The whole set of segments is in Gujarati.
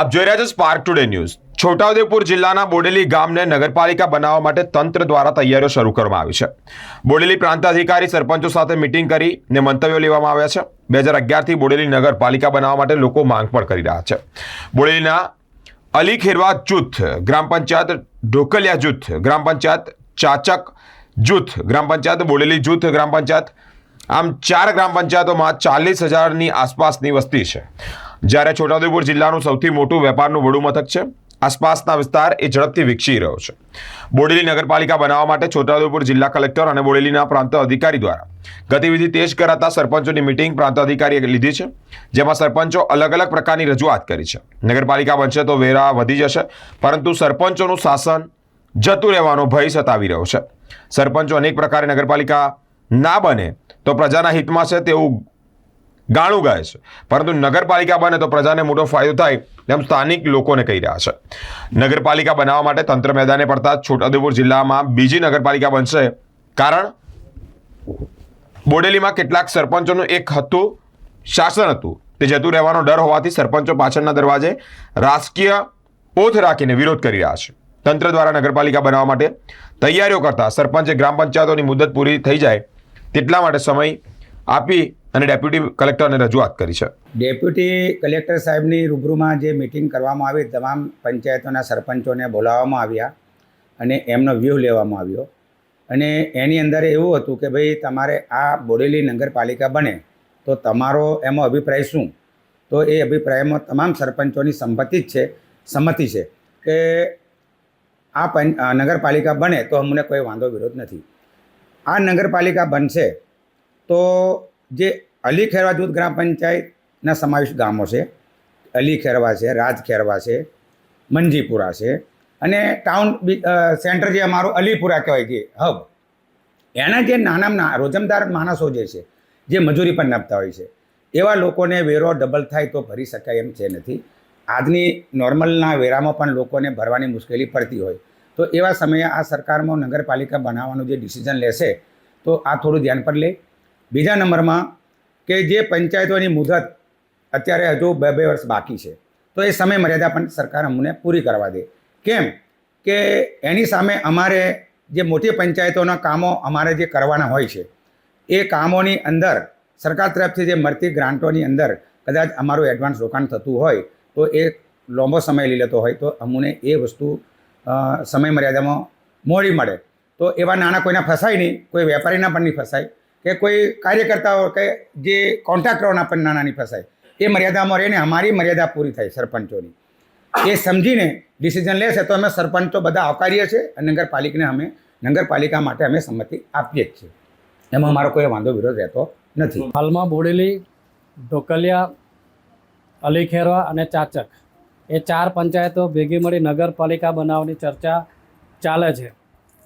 આપ જોઈ રહ્યા છો સ્પાર્ક ટુડે ન્યૂઝ છોટાઉદેપુર જિલ્લાના બોડેલી ગામને નગરપાલિકા બનાવવા માટે તંત્ર દ્વારા તૈયારીઓ શરૂ કરવામાં આવી છે. બોડેલી પ્રાંત અધિકારી સરપંચો સાથે મિટિંગ કરી ને મંતવ્યો લેવામાં આવ્યા છે. બે હજાર અગિયારથી બોડેલી નગરપાલિકા બનાવવા માટે લોકો માંગ પણ કરી રહ્યા છે. બોડેલીના અલી ખેરવા જૂથ, ગ્રામ પંચાયત ઢોકલિયા જૂથ, ગ્રામ પંચાયત ચાચક જૂથ, ગ્રામ પંચાયત બોડેલી જૂથ, ગ્રામ પંચાયત આમ ચાર ગ્રામ પંચાયતોમાં ચાલીસ હજારની આસપાસની વસ્તી છે. જ્યારે છોટાઉદેપુર જિલ્લાનું સૌથી મોટું વેપારનું વડું મથક છે, આસપાસના વિસ્તાર એ ઝડપથી વિકસી રહ્યો છે. બોડેલી નગરપાલિકા બનાવવા માટે છોટાઉદેપુર જિલ્લા કલેક્ટર અને બોડેલીના પ્રાંત અધિકારી દ્વારા ગતિવિધિ તેજ કરાતા સરપંચોની મિટિંગ પ્રાંત અધિકારીએ લીધી છે, જેમાં સરપંચો અલગ અલગ પ્રકારની રજૂઆત કરી છે. નગરપાલિકા બનશે તો વેરા વધી જશે, પરંતુ સરપંચોનું શાસન જતું રહેવાનો ભય સતાવી રહ્યો છે. સરપંચો અનેક પ્રકારે નગરપાલિકા ના બને તો પ્રજાના હિતમાં છે તેવું ગાણું ગાય છે. પરંતુ નગરપાલિકા બને તો પ્રજાને મોટો ફાયદો થાય તેમ સ્થાનિક લોકોને કહી રહ્યા છે. નગરપાલિકા બનાવવા માટે તંત્ર મેદાને પડતા છોટાઉદેપુર જિલ્લામાં બીજી નગરપાલિકા બનશે કારણ બોડેલીમાં કેટલાક સરપંચોનું એક હતું, શાસન હતું. તે જતું રહેવાનો ડર હોવાથી સરપંચો પાછળના દરવાજે રાજકીય ઓથ રાખીને વિરોધ કરી રહ્યા છે. તંત્ર દ્વારા નગરપાલિકા બનાવવા માટે તૈયારીઓ કરતા સરપંચે ગ્રામ પંચાયતોની મુદત પૂરી થઈ જાય તેટલા માટે સમય આપી અને ડેપ્યુટી કલેક્ટરને રજૂઆત કરી છે. ડેપ્યુટી કલેક્ટર સાહેબની રૂબરૂમાં જે મિટિંગ કરવામાં આવી, તમામ પંચાયતોના સરપંચોને બોલાવવામાં આવ્યા અને એમનો વ્યૂહ લેવામાં આવ્યો. અને એની અંદર એવું હતું કે ભાઈ તમારે આ બોડેલી નગરપાલિકા બને, તો તમારો એમાં અભિપ્રાય શું? તો એ અભિપ્રાયમાં તમામ સરપંચોની સંમતિ જ છે, સંમતિ છે કે આ પં નગરપાલિકા બને તો અમને કોઈ વાંધો વિરોધ નથી. આ નગરપાલિકા બનશે તો જે અલી ખેરવા જૂથ ગ્રામ પંચાયતના સમાવિષ્ટ ગામો છે. અલી ખેરવા છે, રાજ ખેરવા છે, મંજીપુરા છે અને ટાઉન સેન્ટર જે અમારું અલીપુરા કહેવાય છે હબ. એના જે નાના રોજમદાર માણસો જે છે, જે મજૂરી પણ નપતા હોય છે. એવા લોકોને વેરો ડબલ થાય તો ભરી શકાય એમ છે નથી. આજની નોર્મલના વેરામાં પણ લોકોને ભરવાની મુશ્કેલી પડતી હોય. તો એવા સમયે આ સરકારમાં નગરપાલિકા બનાવવાનું જે ડિસિઝન લેશે, તો આ થોડું ધ્યાન પર લે. બીજા નંબરમાં કે જે પંચાયતોની મુદત અત્યારે હજુ બે બે વર્ષ બાકી છે, તો એ સમય મર્યાદા પણ સરકાર અમને પૂરી કરવા દે. કેમ કે એની સામે અમારે જે મોટી પંચાયતોના કામો અમારે જે કરવાના હોય છે, એ કામોની અંદર સરકાર તરફથી જે મળતી ગ્રાન્ટોની અંદર કદાચ અમારું એડવાન્સ રોકાણ થતું હોય, તો એ લાંબો સમય લઈ લેતો હોય, તો અમને એ વસ્તુ સમય મર્યાદામાં મોડી મળે. તો એવા નાના કોઈના ફસાય નહીં, કોઈ વેપારીના પણ નહીં ફસાય કે કોઈ કાર્યકર્તાઓ કે જે કોન્ટ્રાક્ટરોના પણ નાના નહીં ફસાય, એ મર્યાદામાં રહીને અમારી મર્યાદા પૂરી થાય સરપંચોની. એ સમજીને ડિસિઝન લેશે તો અમે સરપંચો બધા આવકારીએ છીએ અને નગરપાલિકાને અમે, નગરપાલિકા માટે અમે સંમતિ આપીએ જ છીએ. એમાં અમારો કોઈ વાંધો વિરોધ રહેતો નથી. હાલમાં બોડેલી, ઢોકલિયા, અલીખેરવા અને ચાચક એ ચાર પંચાયતો ભેગી મળી નગરપાલિકા બનાવવાની ચર્ચા ચાલે છે.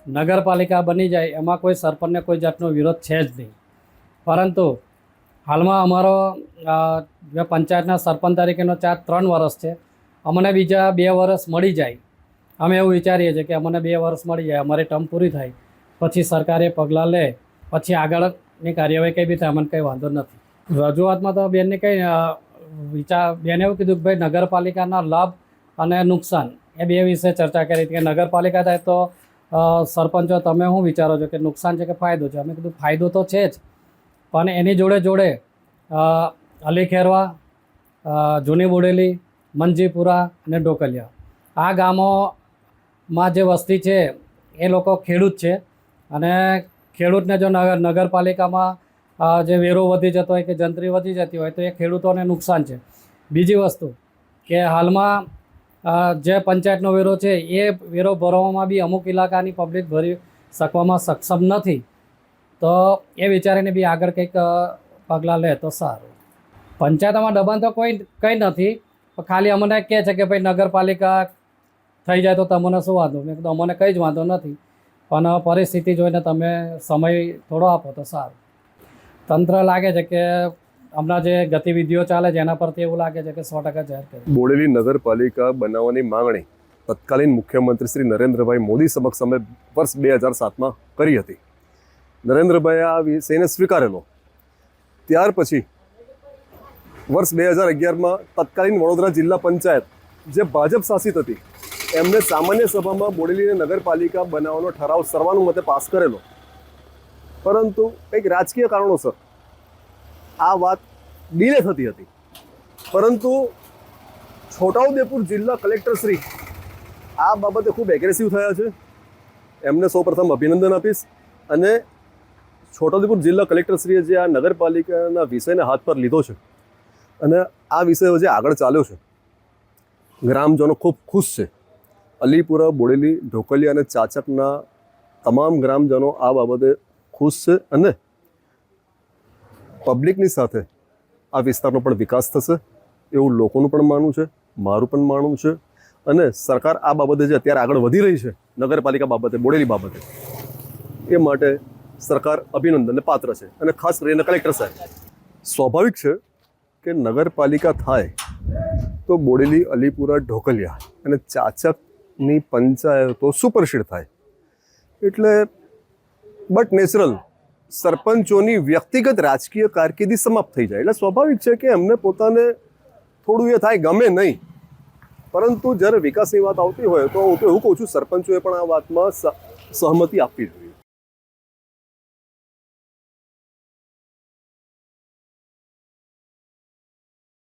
નગરપાલિકા બની જાય, એમાં કોઈ સરપંચને કોઈ જાતનો વિરોધ છે જ નહીં. પરંતુ હાલમાં અમારો પંચાયતના સરપંચ તરીકેનો ચાર ત્રણ વર્ષ છે. અમને બીજા બે વર્ષ મળી જાય. અમે એવું વિચારીએ છીએ કે અમને બે વર્ષ મળી જાય, અમારી ટર્મ પૂરી થાય. પછી સરકારે પગલાં લે, પછી આગળની કાર્યવાહી કંઈ બી થાય, અમને કંઈ વાંધો નથી. રજૂઆતમાં તો બેનને કંઈ વિચાર, બેને એવું કીધું કે ભાઈ નગરપાલિકાના લાભ અને નુકસાન, એ બે વિશે ચર્ચા કરી હતી કે નગરપાલિકા થાય તો સરપંચો, તમે શું વિચારો છો કે નુકસાન છે કે ફાયદો છે? અમે કીધું ફાયદો તો છે જ, પણ એની જોડે જોડે અલી ખેરવા જૂની બોડેલી, મંજીપુરા અને ડોકલિયા આ ગામોમાં જે વસ્તી છે, એ લોકો ખેડૂત છે અને ખેડૂતને જો નગર નગરપાલિકામાં જે વેરો વધી જતો હોય કે જંત્રી વધી જતી હોય તો એ ખેડૂતોને નુકસાન છે. બીજી વસ્તુ કે હાલમાં જે પંચાયતનો વેરો છે, એ વેરો ભરવામાં બી અમુક ઇલાકાની પબ્લિક ભરી શકવામાં સક્ષમ નથી. તો એ વિચારીને બી આગળ કંઈક પગલાં લે તો સારું. પંચાયતમાં દબાણ તો કોઈ, કંઈ નથી. ખાલી અમને કહે છે કે ભાઈ નગરપાલિકા થઈ જાય તો તમને શું વાંધો? મેં કીધું, અમને કંઈ જ વાંધો નથી. પણ પરિસ્થિતિ જોઈને તમે સમય થોડો આપો તો સારું. તંત્ર લાગે છે કે હમણાં જે ગતિવિધિઓ ચાલે છે, એના પરથી એવું લાગે છે કે સો ટકા જાહેર કરી. બોડેલી નગરપાલિકા બનાવવાની માંગણી તત્કાલીન મુખ્યમંત્રી શ્રી નરેન્દ્રભાઈ મોદી સમક્ષ અમે વર્ષ બે હજાર સાતમાં કરી હતી. નરેન્દ્રભાઈએ આ વિષયને સ્વીકારેલો. ત્યાર પછી વર્ષ બે હજાર અગિયારમાં તત્કાલીન વડોદરા જિલ્લા પંચાયત જે ભાજપ શાસિત હતી, એમને સામાન્ય સભામાં બોડેલીને નગરપાલિકા બનાવવાનો ઠરાવ સર્વાનુમતે પાસ કરેલો. પરંતુ કંઈક રાજકીય કારણોસર આ વાત ડીલે થતી હતી. પરંતુ છોટાઉદેપુર જિલ્લા કલેક્ટરશ્રી આ બાબતે ખૂબ એગ્રેસિવ થયા છે. એમને સૌપ્રથમ અભિનંદન આપીશ અને છોટાઉદેપુર જિલ્લા કલેક્ટરશ્રીએ જે આ નગરપાલિકાના વિષયને હાથ પર લીધો છે અને આ વિષય જે આગળ ચાલ્યો છે, ગ્રામજનો ખૂબ ખુશ છે. અલીપુરા, બોડેલી, ઢોકલિયા અને ચાચકના તમામ ગ્રામજનો આ બાબતે ખુશ છે અને પબ્લિકની સાથે આ વિસ્તારનો પણ વિકાસ થશે એવું લોકોનું પણ માનવું છે, મારું પણ માનવું છે અને સરકાર આ બાબતે જે અત્યારે આગળ વધી રહી છે, નગરપાલિકા બાબતે, બોડેલી બાબતે, એ માટે સરકાર અભિનંદનને પાત્ર છે. અને ખાસ કરીને કલેક્ટર સાહેબ, સ્વાભાવિક છે કે નગરપાલિકા થાય તો બોડેલી, અલીપુરા, ઢોકલિયા અને ચાચકની પંચાયતો સુપરશીડ થાય. એટલે બટ નેચરલ સરપંચોની વ્યક્તિગત રાજકીય કારકિર્દી સમાપ્ત થઈ જાય. એટલે સ્વાભાવિક છે કે એમને પોતાને થોડું એ થાય, ગમે નહીં. પરંતુ જ્યારે વિકાસની વાત આવતી હોય તો હું તો એવું કહું છું, સરપંચોએ પણ આ વાતમાં સહમતિ આપવી જોઈએ.